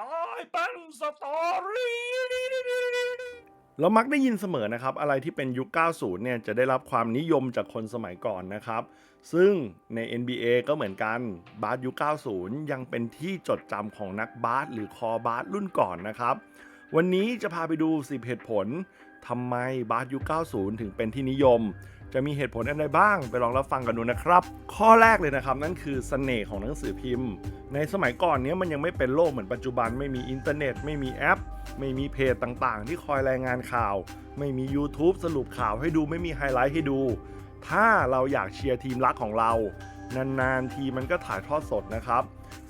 ตายเป็นสตอรี่เรามักได้ยินเสมอนะครับ อะไรที่เป็นยุค 90 เนี่ยจะได้รับความนิยมจากคนสมัยก่อนนะครับ ซึ่งใน NBA ก็เหมือนกันบาสยุค 90 ยังเป็นที่จดจำของนักบาสหรือคอบาสรุ่นก่อนนะครับ วันนี้จะพาไปดู 10 เหตุผลทำไมบาสยุค 90 ถึงเป็นที่นิยม จะมีเหตุผลอะไรบ้างไปลองรับฟังกันดูนะครับ ข้อแรกเลยนะครับนั่นคือเสน่ห์ของหนังสือพิมพ์ ในสมัยก่อนเนี้ยมันยังไม่เป็นโลกเหมือนปัจจุบัน ไม่มีอินเทอร์เน็ต ไม่มีแอป ไม่มีเพจต่างๆ ที่คอยรายงานข่าว ไม่มี YouTube สรุปข่าวให้ดูไม่มีไฮไลท์ให้ดู ถ้าเราอยากเชียร์ทีมรักของเรา นานๆทีมันก็ถ่ายทอดสดนะครับ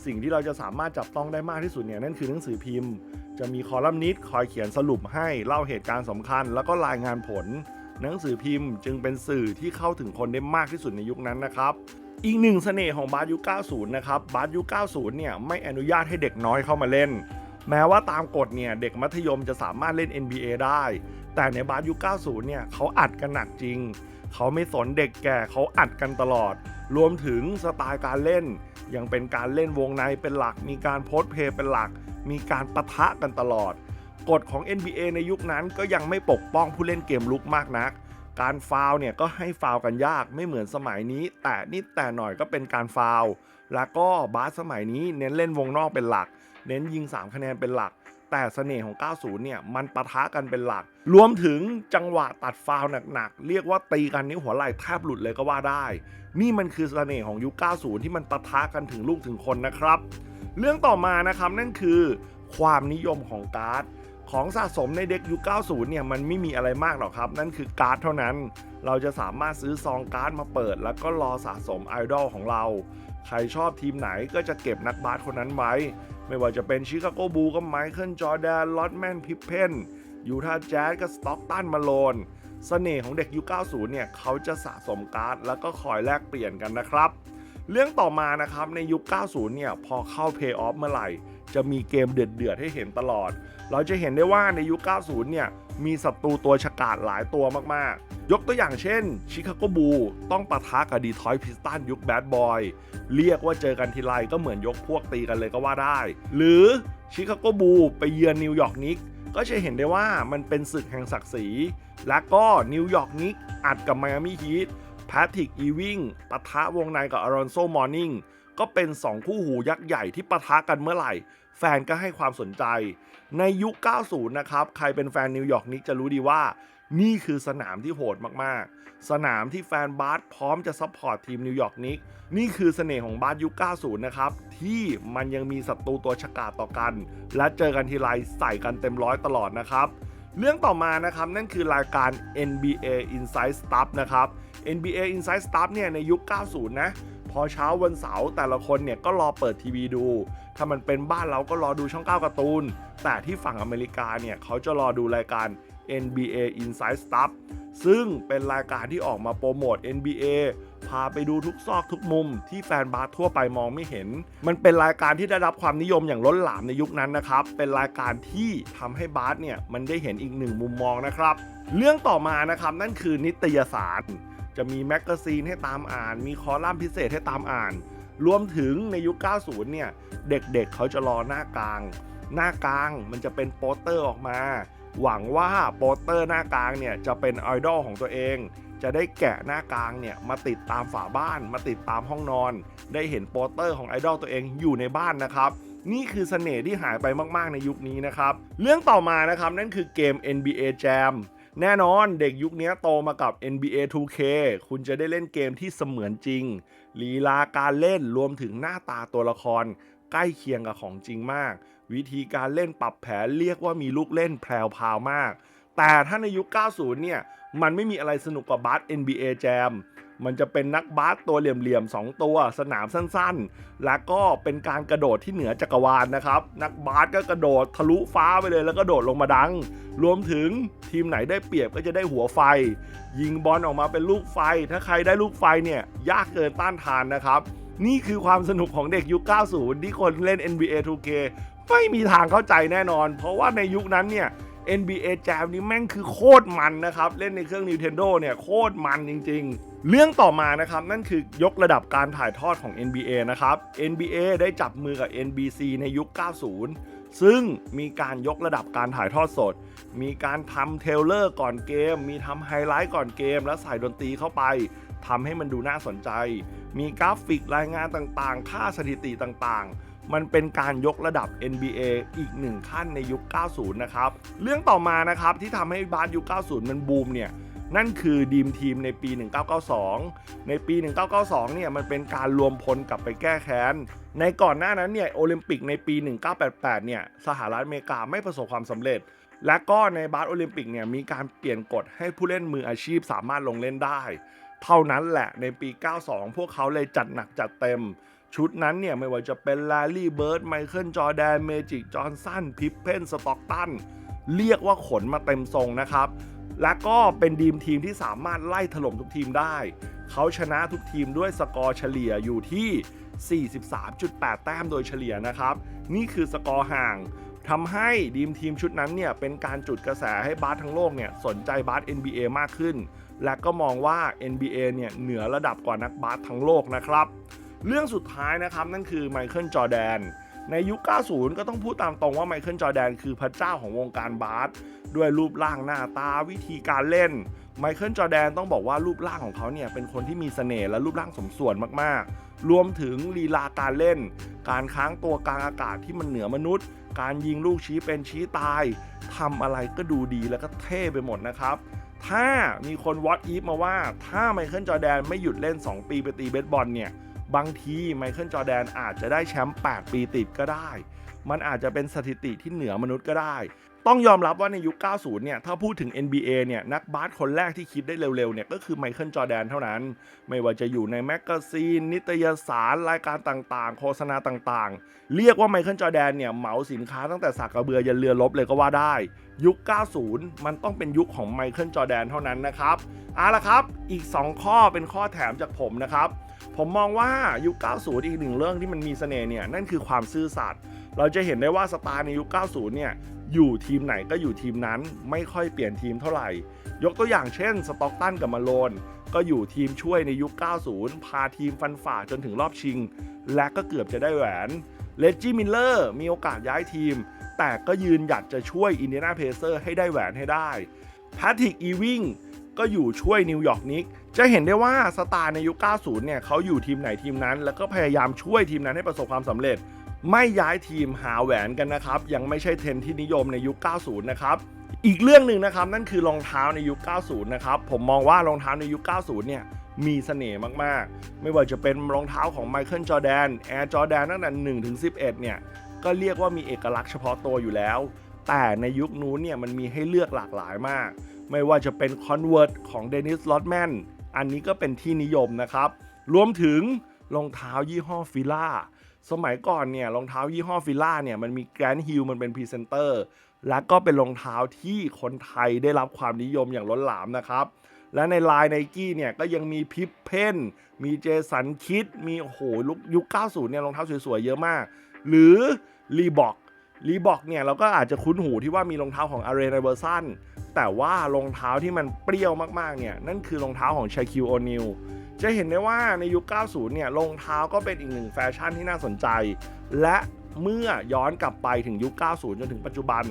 สิ่งที่เราจะสามารถจับต้องได้มากที่สุดเนี่ยนั่นคือหนังสือพิมพ์ จะมีคอลัมนิสต์คอยเขียนสรุปให้เล่าเหตุการณ์สำคัญ แล้วก็รายงานผล หนังสือพิมพ์จึงเป็นสื่อที่เข้าถึงคนได้มากที่สุดในยุคนั้นนะครับ อีกหนึ่งเสน่ห์ของบาสยุค 90 นะครับ บาสยุค 90 เนี่ยไม่อนุญาตให้เด็กน้อยเข้ามาเล่น แม้ว่าตามกฎเนี่ยเด็กมัธยมจะสามารถเล่น NBA ได้ แต่ในบาสยุค 90 เนี่ยเขาอัดกันหนักจริง เขาไม่สนเด็กแก่เขาอัดกันตลอด รวมถึงสไตล์การเล่น ยังเป็นการเล่นวงในเป็นหลัก มีการโพสต์เพย์เป็นหลัก มีการปะทะกันตลอด กฎของ NBA ในยุคนั้นก็ยังไม่ปกป้องผู้เล่นเกมลุกมากนัก การฟาวเนี่ยก็ให้ฟาวกันยากไม่เหมือนสมัยนี้ แต่นิดแต่หน่อยก็เป็นการฟาวแล้วก็บาสสมัยนี้เน้นเล่นวงนอกเป็นหลัก เน้นยิง 3 คะแนนเป็นหลัก แต่เสน่ห์ของ 90 เนี่ยมันปะทะกันเป็นหลัก รวมถึงจังหวะตัดฟาวหนักๆ เรียกว่าตีกันนิ้วหัวไหล่แทบหลุดเลยก็ว่าได้ นี่มันคือเสน่ห์ของยุค 90 ที่มันปะทะกันถึงลูกถึงคนนะครับ เรื่องต่อมานะครับนั่นคือความนิยมของการ์ด ของสะสมในเด็กยุค 90 เนี่ยมันไม่มีอะไรมากหรอกครับ นั่นคือการ์ดเท่านั้น เราจะสามารถซื้อซองการ์ดมาเปิด แล้วก็รอสะสมไอดอลของเรา ใครชอบทีมไหนก็จะเก็บนักบาสคนนั้นไว้ ไม่ว่าจะเป็นชิคาโกบูก็ไมเคิลจอร์แดนลอตแมนพิพเพนยูทาแจ๊สก็สต็อกตันมาโลนเสน่ห์ของเด็กยุค 90 เนี่ยเขาจะสะสมการ์ดแล้วก็คอยแลกเปลี่ยนกันนะครับ เรื่องต่อมานะครับในยุค 90 เนี่ยพอเข้าเพย์ออฟเมื่อไหร่ จะมีเกมเดือดๆให้เห็นตลอด เราจะเห็นได้ว่าในยุค 90 เนี่ยมีศัตรูตัวฉกาจหลายตัวมากๆ ยกตัวอย่างเช่นชิคาโกบูต้องปะทะกับดีทอยพิสตันยุคแบดบอยเรียกว่าเจอกันทีไรก็เหมือนยกพวกตีกันเลยก็ว่าได้ หรือชิคาโกบูไปเยือนนิวยอร์กนิกก็จะเห็นได้ว่ามันเป็นศึกแห่งศักดิ์ศรี และก็นิวยอร์กนิกส์อัดกับไมอามี่ฮีท แพทริกอีวิงปะทะวงในกับอารอนโซมอร์นิงก็เป็น 2 คู่หูยักษ์ใหญ่ที่ปะทะกันเมื่อไหร่ แฟนก็ให้ความสนใจ ในยุค 90 นะครับ ใครเป็นแฟนนิวยอร์กนิกจะรู้ดีว่า นี่คือสนามที่โหดมากๆ สนามที่แฟนบาสพร้อมจะซัพพอร์ตทีมนิวยอร์กนิกนี่คือเสน่ห์ของบาสยุค 90 นะครับ ที่มันยังมีศัตรูตัวฉกาจต่อกัน และเจอกันทีไรใส่กันเต็มร้อยตลอดนะครับเรื่องต่อมานะครับนั่นคือรายการ NBA Inside Stuff นะครับ NBA Inside Stuff เนี่ยในยุค 90 นะ พอเช้าวันเสาร์แต่ละคนเนี่ยก็รอเปิดทีวีดู ถ้ามันเป็นบ้านเราก็รอดูช่อง9การ์ตูน แต่ที่ฝั่งอเมริกาเนี่ยเขาจะรอดูรายการ NBA Inside Stuff ซึ่งเป็นรายการที่ออกมาโปรโมท NBA พาไปดูทุกซอกทุกมุมที่แฟนบาสทั่วไปมองไม่เห็น มันเป็นรายการที่ได้รับความนิยมอย่างล้นหลามในยุคนั้นนะครับ เป็นรายการที่ทำให้บาสเนี่ยมันได้เห็นอีกหนึ่งมุมมองนะครับ เรื่องต่อมานะครับนั่นคือนิตยสาร จะมีแมกกาซีนให้ตามอ่าน มีคอลัมน์พิเศษให้ตามอ่าน รวมถึงในยุค 90 เนี่ย เด็กๆเเขาจะรอหน้ากลาง หน้ากลางมันจะเป็นโปสเตอร์ออกมา หวังว่าโปสเตอร์หน้ากลางเนี่ยจะเป็นไอดอลของตัวเอง จะได้แกะหน้ากลางเนี่ยมาติดตามฝาบ้าน มาติดตามห้องนอน ได้เห็นโปสเตอร์ของไอดอลตัวเองอยู่ในบ้านนะครับนี่คือเสน่ห์ที่หายไปมาก ๆ ในยุคนี้นะครับ เรื่องต่อมานะครับ นั่นคือเกม NBA Jam แน่นอนเด็กยุคนี้โตมากับ NBA 2K คุณจะได้เล่นเกมที่เสมือนจริง ลีลาการเล่นรวมถึงหน้าตาตัวละคร ใกล้เคียงกับของจริงมาก วิธีการเล่นปรับแผนเรียกว่ามีลูกเล่นแพรวพาวมาก แต่ถ้าในยุค 90 เนี่ย มันไม่มีอะไรสนุกกว่าบาส NBA Jam มันจะเป็นนักบาสตัวเหลี่ยมๆ2ตัว สนามสั้นๆ แล้วก็เป็นการกระโดดที่เหนือจักรวาลนะครับ นักบาสก็กระโดดทะลุฟ้าไปเลยแล้วก็โดดลงมาดัง รวมถึงทีมไหนได้เปรียบก็จะได้หัวไฟ ยิงบอลออกมาเป็นลูกไฟ ถ้าใครได้ลูกไฟเนี่ยยากเกินต้านทานนะครับ นี่คือความสนุกของเด็กยุค 90 ที่คนเล่น NBA 2K ไม่มีทางเข้าใจแน่นอน เพราะว่าในยุคนั้นเนี่ย NBA Jam นี่แม่งคือโคตรมันนะครับ เล่นในเครื่อง Nintendo เนี่ยโคตรมันจริง ๆเรื่องต่อมานะครับ นั่นคือยกระดับการถ่ายทอดของ NBA นะครับ NBA ได้จับมือกับ NBC ในยุค 90 ซึ่งมีการยกระดับการถ่ายทอดสด มีการทำเทเลอร์ก่อนเกม มีทำไฮไลท์ก่อนเกม แล้วใส่ดนตรีเข้าไปทำให้มันดูน่าสนใจ มีกราฟิกรายงานต่างๆ ค่าสถิติต่างๆ มันเป็นการยกระดับ NBA อีกหนึ่งขั้นในยุค 90 นะครับ เรื่องต่อมานะครับที่ทำให้บาสยุค 90 มันบูมเนี่ยนั่นคือดีมทีมในปี 1992 ในปี 1992 เนี่ยมันเป็นการรวมพลกลับไปแก้แค้น ในก่อนหน้านั้นเนี่ยโอลิมปิกในปี 1988 เนี่ยสหรัฐอเมริกาไม่ประสบความสำเร็จ และก็ในบาสโอลิมปิกเนี่ยมีการเปลี่ยนกฎให้ผู้เล่นมืออาชีพสามารถลงเล่นได้ เท่านั้นแหละในปี 92 พวกเขาเลยจัดหนักจัดเต็ม ชุดนั้นเนี่ยไม่ว่าจะเป็นแลลี่เบิร์ดไมเคิลจอร์แดนเมจิกจอห์นสันพิปเพนสต็อกตันเรียกว่าขนมาเต็มทรงนะครับ และก็เป็นดีมทีมที่สามารถไล่ถล่มทุกทีมได้ เขาชนะทุกทีมด้วยสกอร์เฉลี่ยอยู่ที่ 43.8 แต้มโดยเฉลี่ยนะครับ นี่คือสกอร์ห่างทำให้ดีมทีมชุดนั้นเนี่ยเป็นการจุดกระแสให้บาสทั้งโลกเนี่ยสนใจบาส NBA มากขึ้น และก็มองว่า NBA เนี่ยเหนือระดับกว่านักบาสทั้งโลกนะครับ เรื่องสุดท้ายนะครับนั่นคือไมเคิลจอแดนในยุค 90 ก็ต้องพูดตามตรงว่าไมเคิลจอแดนคือพระเจ้าของวงการบาสด้วยรูปร่างหน้าตาวิธีการเล่น ไมเคิลจอแดนต้องบอกว่ารูปร่างของเขาเนี่ยเป็นคนที่มีเสน่ห์และรูปร่างสมส่วนมากๆ รวมถึงลีลาการเล่น การค้างตัวกลางอากาศที่มันเหนือมนุษย์ การยิงลูกชี้เป็นชี้ตายทำอะไรก็ดูดีแล้วก็เท่ไปหมดนะครับถ้ามีคนวอตอีฟมาว่าถ้าไมเคิลจอแดนไม่หยุดเล่น 2 ปีไปตีเบสบอลเนี่ย บางทีไมเคิลจอแดนอาจจะได้แชมป์8ปีติดก็ได้ มันอาจจะเป็นสถิติที่เหนือมนุษย์ก็ได้ ต้องยอมรับว่าในยุค 90 เนี่ย ถ้าพูดถึง NBA เนี่ย นักบาสคนแรกที่คิดได้เร็วๆ เนี่ย ก็คือไมเคิลจอแดนเท่านั้น ไม่ว่าจะอยู่ในแมกกาซีน นิตยสาร รายการต่างๆ โฆษณาต่างๆ เรียกว่าไมเคิลจอแดนเนี่ย เหมาสินค้าตั้งแต่สากกระเบือยันเรือรบเลยก็ว่าได้ ยุค 90 มันต้องเป็นยุคของไมเคิลจอแดนเท่านั้นนะครับ เอาละครับ อีก 2 ข้อเป็นข้อแถมจากผมนะครับ ผมมองว่ายุค 90 อีกหนึ่งเรื่องที่มันมีเสน่ห์เนี่ยนั่นคือความซื่อสัตย์เราจะเห็นได้ว่าสตาร์ในยุค 90 เนี่ยอยู่ทีมไหนก็อยู่ทีมนั้นไม่ค่อยเปลี่ยนทีมเท่าไหร่ ยกตัวอย่างเช่นสต็อกตันกับมาโลนก็อยู่ทีมช่วยในยุค 90 พาทีมฟันฝ่าจนถึงรอบชิง และก็เกือบจะได้แหวนเลจจี้มิลเลอร์มีโอกาสย้ายทีม แต่ก็ยืนหยัดจะช่วยอินเดียนาเพเซอร์ให้ได้แหวนให้ได้ แพทริกอีวิงก็อยู่ช่วยนิวยอร์กนิกจะเห็นได้ว่าสตาร์ในยุค 90 เนี่ยเขาอยู่ทีมไหนทีมนั้น แล้วก็พยายามช่วยทีมนั้นให้ประสบความสำเร็จ ไม่ย้ายทีมหาแหวนกันนะครับ ยังไม่ใช่เทรนที่นิยมในยุค 90 นะครับอีกเรื่องหนึ่งนะครับนั่นคือรองเท้าในยุค 90 นะครับ ผมมองว่ารองเท้าในยุค 90 เนี่ยมีเสน่ห์มากๆ ไม่ว่าจะเป็นรองเท้าของไมเคิลจอแดนแอร์จอแดนตั้งแต่1ถึง11 เนี่ยก็เรียกว่ามีเอกลักษณ์เฉพาะตัวอยู่แล้ว แต่ในยุคนู้นเนี่ยมันมีให้เลือกหลากหลายมาก ไม่ว่าจะเป็น Convert ของเดนิสลอตแมนอันนี้ก็เป็นที่นิยมนะครับ รวมถึงรองเท้ายี่ห้อฟิล่าสมัยก่อนเนี่ยรองเท้ายี่ห้อฟิล่าเนี่ยมันมีแกรนด์ฮิลมันเป็นพรีเซนเตอร์และก็เป็นรองเท้าที่คนไทยได้รับความนิยมอย่างล้นหลามนะครับ และในลายไนกี้เนี่ยก็ยังมีพิปเพนมีเจสันคิด มีโอ้โหลุกยุค 90 เนี่ยรองเท้าสวยๆ เยอะมาก หรือรีบอก รีบอกเนี่ยเราก็อาจจะคุ้นหูที่ว่ามีรองเท้าของอาร์เรนเวอร์ซันแต่ว่ารองเท้าที่มันเปรี้ยวมากๆเนี่ยนั่นคือรองเท้าของชาคิวโอนิลจะเห็นได้ว่าในยุค 90 เนี่ยรองเท้าก็เป็นอีกหนึ่งแฟชั่นที่น่าสนใจ และเมื่อย้อนกลับไปถึงยุค 90 จนถึงปัจจุบัน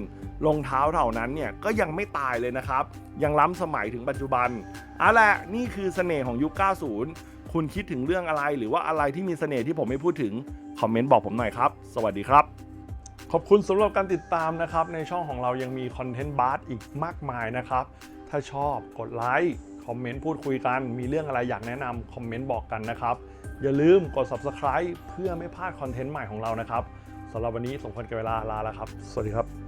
รองเท้าเหล่านั้นเนี่ยก็ยังไม่ตายเลยนะครับ ยังล้ำสมัยถึงปัจจุบันเอาละนี่คือเสน่ห์ของยุค 90 คุณคิดถึงเรื่องอะไรหรือว่าอะไรที่มีเสน่ห์ที่ผมไม่พูดถึง คอมเมนต์บอกผมหน่อยครับ สวัสดีครับ ขอบคุณสำหรับการติดตามนะครับ ในช่องของเรายังมีคอนเทนต์บาร์อีกมากมายนะครับ ถ้าชอบกดไลค์คอมเมนต์พูดคุยกัน มีเรื่องอะไรอยากแนะนำคอมเมนต์บอกกันนะครับ อย่าลืมกด subscribe เพื่อไม่พลาดคอนเทนต์ใหม่ของเรานะครับสำหรับวันนี้สมควรกับเวลาลาแล้วครับ สวัสดีครับ